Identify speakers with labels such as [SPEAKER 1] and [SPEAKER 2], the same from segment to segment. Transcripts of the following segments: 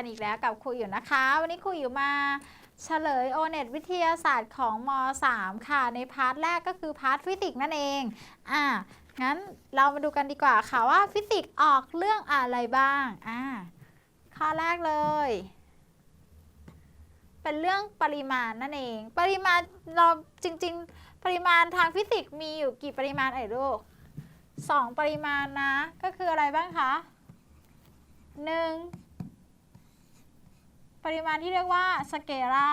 [SPEAKER 1] กันอีกแล้วกับครูอยู่นะคะ วันนี้ครูอยู่มาเฉลยโอเน็ตวิทยาศาสตร์ของม .3 ค่ะ ในพาร์ทแรกก็คือพาร์ทฟิสิกส์นั่นเอง อ่า งั้นเรามาดูกันดีกว่าค่ะว่าฟิสิกส์ออกเรื่องอะไรบ้าง อ่า ข้อแรกเลย เป็นเรื่องปริมาณนั่นเอง ปริมาณเราจริง ๆ ปริมาณทางฟิสิกส์มีอยู่กี่ปริมาณเอ่ยลูกสองปริมาณนะ ก็คืออะไรบ้างคะหนึ่ง ปริมาณที่เรียกว่าสเกลา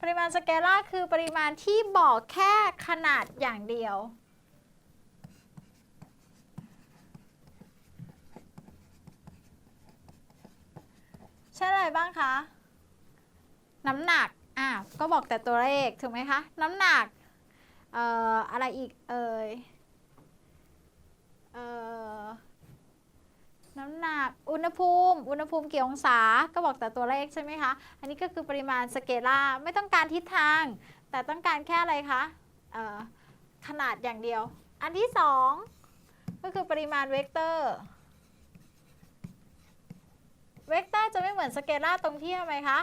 [SPEAKER 1] ปริมาณสเกลาคือปริมาณที่บอกแค่ขนาดอย่างเดียว ใช่อะไรบ้างคะ น้ำหนัก อะ ก็บอกแต่ตัวเลข ถูกไหมคะ น้ำหนัก เอ่อ อะไรอีก เอ่ย เอ่อ น้ำหนัก อุณหภูมิ อุณหภูมิกี่องศา ก็บอกแต่ตัวเลขใช่ไหมคะ อันนี้ก็คือปริมาณสเกลาไม่ต้องการทิศทาง แต่ต้องการแค่อะไรคะขนาดอย่างเดียว อันที่สองก็คือปริมาณเวกเตอร์ เวกเตอร์จะไม่เหมือนสเกลาตรงที่ทำไมคะ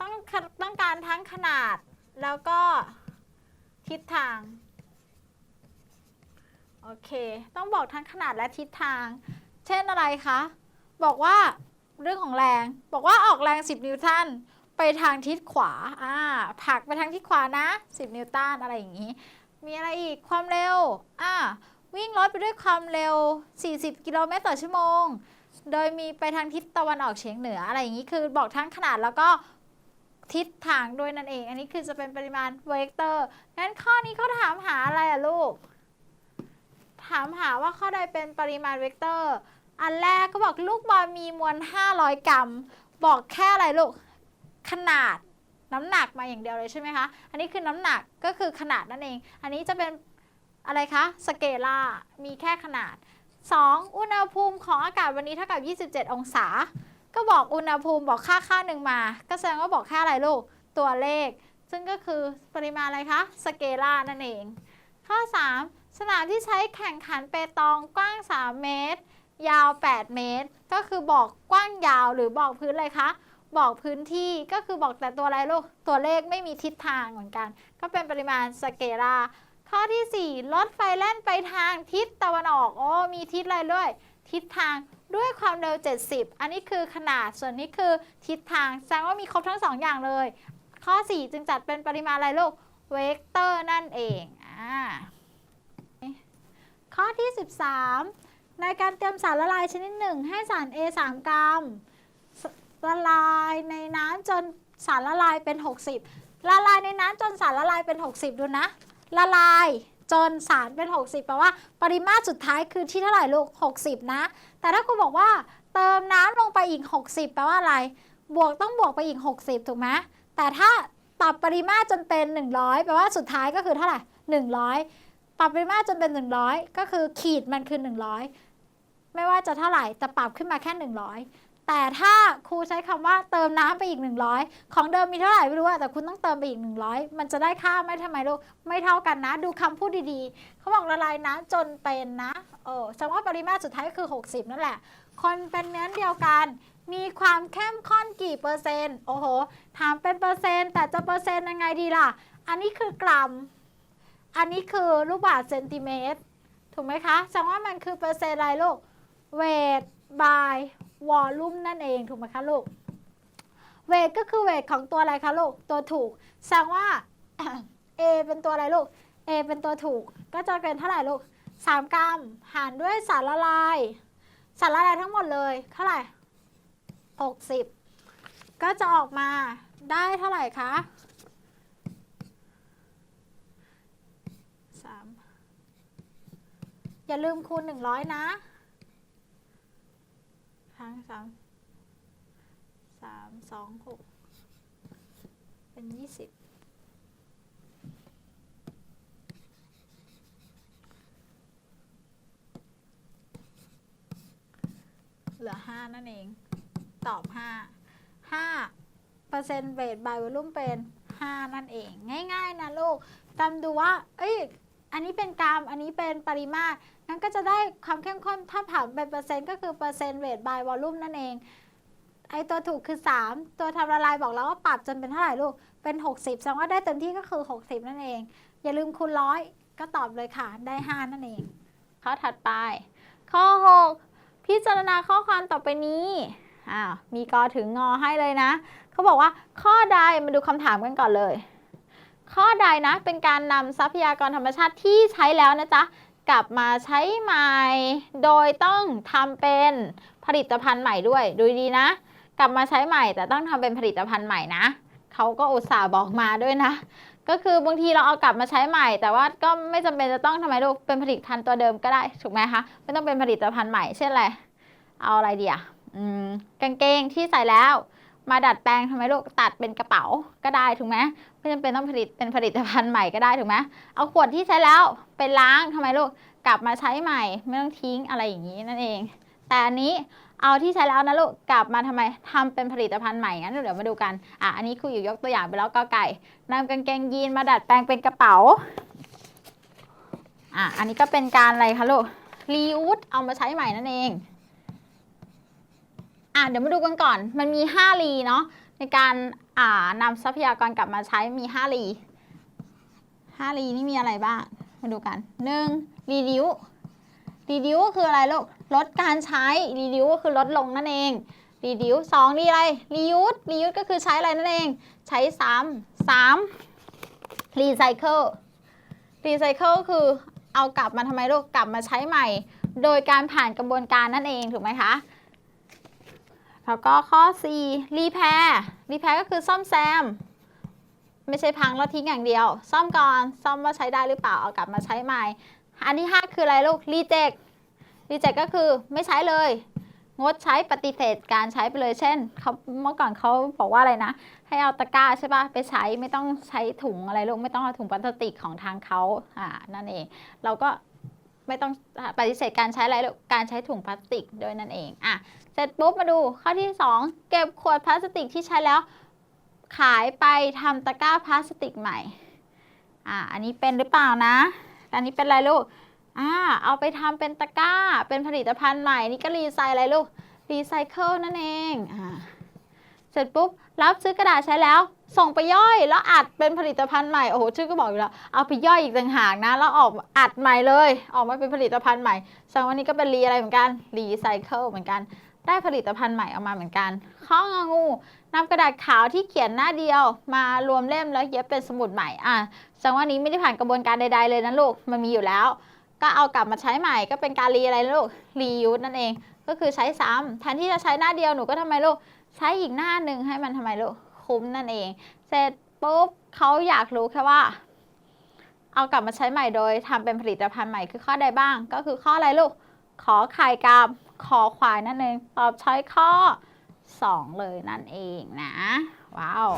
[SPEAKER 1] ต้องต้องการทั้งขนาดแล้วก็ทิศทาง โอเค ต้องบอกทั้งขนาดและทิศทาง เช่นอะไรคะ บอกว่าเรื่องของแรง บอกว่าออกแรง 10 นิวตันไปทางทิศขวา อ่า ผักไปทางทิศขวานะ 10 นิวตันอะไรอย่างนี้ มีอะไรอีก ความเร็ว อ่า วิ่งรถไปด้วยความเร็ว 40 กิโลเมตรต่อชั่วโมง โดยมีไปทางทิศตะวันออกเฉียงเหนืออะไรอย่างนี้ คือบอกทั้งขนาดแล้วก็ทิศทางด้วยนั่นเอง อันนี้คือจะเป็นปริมาณเวกเตอร์ งั้นข้อนี้เขาถามหาอะไรอะลูก ถามหาว่าข้อใดเป็นปริมาณเวกเตอร์ อันแรกก็บอกลูกบอลมีมวล 500 กรัม บอกแค่อะไรลูก ขนาดน้ำหนักมาอย่างเดียวเลยใช่ไหมคะ อันนี้คือน้ำหนักก็คือขนาดนั่นเอง อันนี้จะเป็นอะไรคะ สเกลามีแค่ขนาด 2. อุณหภูมิของอากาศวันนี้เท่ากับ 27 องศา ก็บอกอุณหภูมิบอกค่าค่าหนึ่งมา ก็แสดงว่าบอกแค่อะไรลูก ตัวเลข ซึ่งก็คือปริมาณอะไรคะ สเกลานั่นเอง ข้อ 3 สนามที่ใช้แข่งขันเปตองกว้าง 3 เมตร ยาว 8 เมตร ก็คือบอกกว้างยาวหรือบอกพื้นอะไรคะ บอกพื้นที่ก็คือบอกแต่ตัวอะไรลูก ตัวเลขไม่มีทิศทางเหมือนกัน ก็เป็นปริมาณสเกลาข้อที่ 4 รถไฟแล่นไปทางทิศตะวันออกโอ้มีทิศอะไรด้วย ทิศทางด้วยความเร็ว 70 อันนี้คือขนาดส่วนนี้คือทิศทางแสดงว่ามีครบทั้ง 2 อย่างเลย ข้อ 4 จึงจัดเป็นปริมาณอะไรลูกเวกเตอร์นั่นเองอ่า ข้อที่ 13 ในการเตรียมสารละลายชนิดหนึ่งให้สาร A 3 กรัมละลายในน้ำจนสารละลายเป็น 60 ละลายในน้ำจนสารละลายเป็น 60 ดูนะ ละลายจนสารเป็น 60 แปลว่าปริมาตรสุดท้ายคือที่เท่าไหร่ลูก 60 นะ แต่ถ้าคุณบอกว่าเติมน้ำลงไปอีก 60 แปลว่าอะไร บวกต้องบวกไปอีก 60 ถูกไหมแต่ถ้าปรับปริมาตรจนเป็น 100 แปลว่าสุดท้ายก็คือเท่าไหร่ 100 ปรับปริมาตรจนเป็น 100 ก็คือขีดมันคือ 100 ไม่ว่าจะเท่าไหร่แต่ปรับขึ้นมาแค่ 100 แต่ถ้าครูใช้คำว่าเติมน้ำไปอีก 100 ของเดิมมีเท่าไหร่ไม่รู้อะแต่คุณต้องเติมไปอีก 100 มันจะได้ค่าไม่ทำไมลูกไม่เท่ากันนะ ดูคำพูดดีๆเขาบอกละลายน้ำจนเป็นนะเออแสดงว่าปริมาตรสุดท้ายก็คือ 60 นั่นแหละ คนเป็นเนื้อเดียวกันมีความเข้มข้นกี่เปอร์เซ็นต์ โอ้โห ถามเป็นเปอร์เซ็นต์ แต่จะเปอร์เซ็นต์ยังไงดีล่ะ อันนี้คือกรัม อันนี้คือลูกบาศก์เซนติเมตร ถูกไหมคะแสดงว่ามันคือเปอร์เซ็นต์อะไรลูกเวท by วอลลุ่มนั่นเองถูกไหมคะลูกเวทก็คือเวทของตัวอะไรคะลูกตัวถูกแสดงว่า A เป็นตัวอะไรลูก A เป็นตัวถูก ก็จะเป็นเท่าไหร่ลูก3กรัมหารด้วยสารละลาย สารละลายทั้งหมดเลยเท่าไหร่ 60 ก็จะออกมาได้เท่าไหร่คะสาม อย่าลืมคูณ100นะครั้งสามสามสองหกเป็นยี่สิบเหลือห้านั่นเอง ตอบห้าห้าเปอร์เซ็นต์เวทบายวอลุ่มเป็นห้านั่นเอง ง่าย ๆ นะลูกจำดูว่า เอ้ย อันนี้เป็นกรัม อันนี้เป็นปริมาตรงั้นก็จะได้ความเข้มข้น ถ้าผ่านเป็นเปอร์เซ็นต์ก็คือเปอร์เซ็นต์เวทบายวอลลุ่มนั่นเอง ไอตัวถูกคือ 3 ตัวทำละลายบอกแล้วว่าปรับจนเป็นเท่าไหร่ลูก เป็น 60แสดงว่าได้เต็มที่ก็คือ 60 นั่นเอง อย่าลืมคูณร้อยก็ตอบเลยค่ะ ได้ 5 นั่นเอง ข้อถัดไป ข้อ 6 พิจารณาข้อความต่อไปนี้ อ้าว มีกอถึงงอให้เลยนะ เขาบอกว่าข้อใดมาดูคำถามกันก่อนเลย ข้อใดนะเป็นการนำทรัพยากรธรรมชาติที่ใช้แล้วนะจ๊ะกลับมาใช้ใหม่ โดยต้องทำเป็นผลิตภัณฑ์ใหม่ด้วย ดูดีนะ กลับมาใช้ใหม่แต่ต้องทำเป็นผลิตภัณฑ์ใหม่นะเขาก็อุตส่าห์บอกมาด้วยนะ ก็คือบางทีเราเอากลับมาใช้ใหม่ แต่ว่าก็ไม่จำเป็นจะต้องทำไมลูกเป็นผลิตภัณฑ์ตัวเดิมก็ได้ถูกไหมคะไม่ต้องเป็นผลิตภัณฑ์ใหม่เช่นอะไรเอาอะไรดีอะอืมกางเกงที่ใส่แล้ว มาดัดแปลงทำไมลูกตัดเป็นกระเป๋าก็ได้ถูกไหมไม่จำเป็นต้องผลิตเป็นผลิตภัณฑ์ใหม่ก็ได้ถูกไหมเอาขวดที่ใช้แล้วไปล้างทำไมลูกกลับมาใช้ใหม่ ไม่ต้องทิ้งอะไรอย่างนี้นั่นเอง แต่อันนี้เอาที่ใช้แล้วนะลูกกลับมาทำไมทำเป็นผลิตภัณฑ์ใหม่งั้นเดี๋ยวมาดูกันอะอันนี้ครูอยู่ยกตัวอย่างไปแล้วก็ไก่นำกางเกงยีนมาดัดแปลงเป็นกระเป๋าอะอันนี้ก็เป็นการอะไรคะลูกรีอูดเอามาใช้ใหม่นั่นเอง อะเดี๋ยวมาดูกันก่อน มันมี5รีเนาะในการอ่านำทรัพยากรกลับมาใช้มี5รี5รีนี่มีอะไรบ้าง มาดูกัน 1. รีดิวรีดิวก็คืออะไรลูกลดการใช้รีดิวก็คือลดลงนั่นเองรีดิวสองรีอะไรรียูสรียูสก็คือใช้อะไรนั่นเอง ใช้ซ้ำสามรีไซเคิลรีไซเคิลคือเอากลับมาทำไมลูกกลับมาใช้ใหม่ โดยการผ่านกระบวนการนั่นเองถูกไหมคะ แล้วก็ข้อ 4 รีแพร์รีแพร์ก็คือซ่อมแซม ไม่ใช่พังแล้วทิ้งอย่างเดียว ซ่อมก่อน ซ่อมว่าใช้ได้หรือเปล่า เอากลับมาใช้ใหม่ อันที่ 5 คืออะไรลูก รีเจ็ครีเจ็คก็คือไม่ใช้เลย งดใช้ปฏิเสธการใช้ไปเลย เช่นเขาเมื่อก่อนเขาบอกว่าอะไรนะ ให้เอาตะกร้าใช่ปะไปใช้ไม่ต้องใช้ถุงอะไรลูก ไม่ต้องเอาถุงพลาสติกของทางเขาอ่า นั่นเอง เราก็ ไม่ต้องปฏิเสธการใช้อะไรลูกการใช้ถุงพลาสติกโดยนั่นเองอะเสร็จปุ๊บมาดูข้อที่ 2 เก็บขวดพลาสติกที่ใช้แล้ว ขายไปทำตะกร้าพลาสติกใหม่อ่าอันนี้เป็นหรือเปล่านะ อันนี้เป็นอะไรลูกอ่าเอาไปทำเป็นตะกร้าเป็นผลิตภัณฑ์ใหม่นี่ก็รีไซอะไรลูกรีไซเคิลนั่นเองอ่า เสร็จปุ๊บรับซื้อกระดาษใช้แล้ว ส่งไปย่อยแล้วอัดเป็นผลิตภัณฑ์ใหม่โอ้โหชื่อก็บอกอยู่แล้วเอาไปย่อยอีกต่างหากนะแล้วออกอัดใหม่เลย ออกมาเป็นผลิตภัณฑ์ใหม่แสดงว่านี่ก็เป็นรีอะไรเหมือนกันรีไซเคิลเหมือนกัน ได้ผลิตภัณฑ์ใหม่ออกมาเหมือนกันข้ององูนำกระดาษขาวที่เขียนหน้าเดียวมารวมเล่มแล้วเย็บเป็นสมุดใหม่อะแสดงว่านี้ไม่ได้ผ่านกระบวนการใด ๆ เลยนะลูกมันมีอยู่แล้ว ก็เอากลับมาใช้ใหม่ก็เป็นการรีอะไรลูกรียูสนั่นเอง ก็คือใช้ซ้ำแทนที่จะใช้หน้าเดียวหนูก็ทำไมลูก ใช้อีกหน้าหนึ่งให้มันทำไมลูกคุ้มนั่นเอง เสร็จปุ๊บเขาอยากรู้แค่ว่า เอากลับมาใช้ใหม่โดยทำเป็นผลิตภัณฑ์ใหม่คือข้อใดบ้าง ก็คือข้ออะไรลูก ขอไข่กับขอควายนั่นเอง ตอบช้อยข้อ 2 เลยนั่นเองนะ ว้าว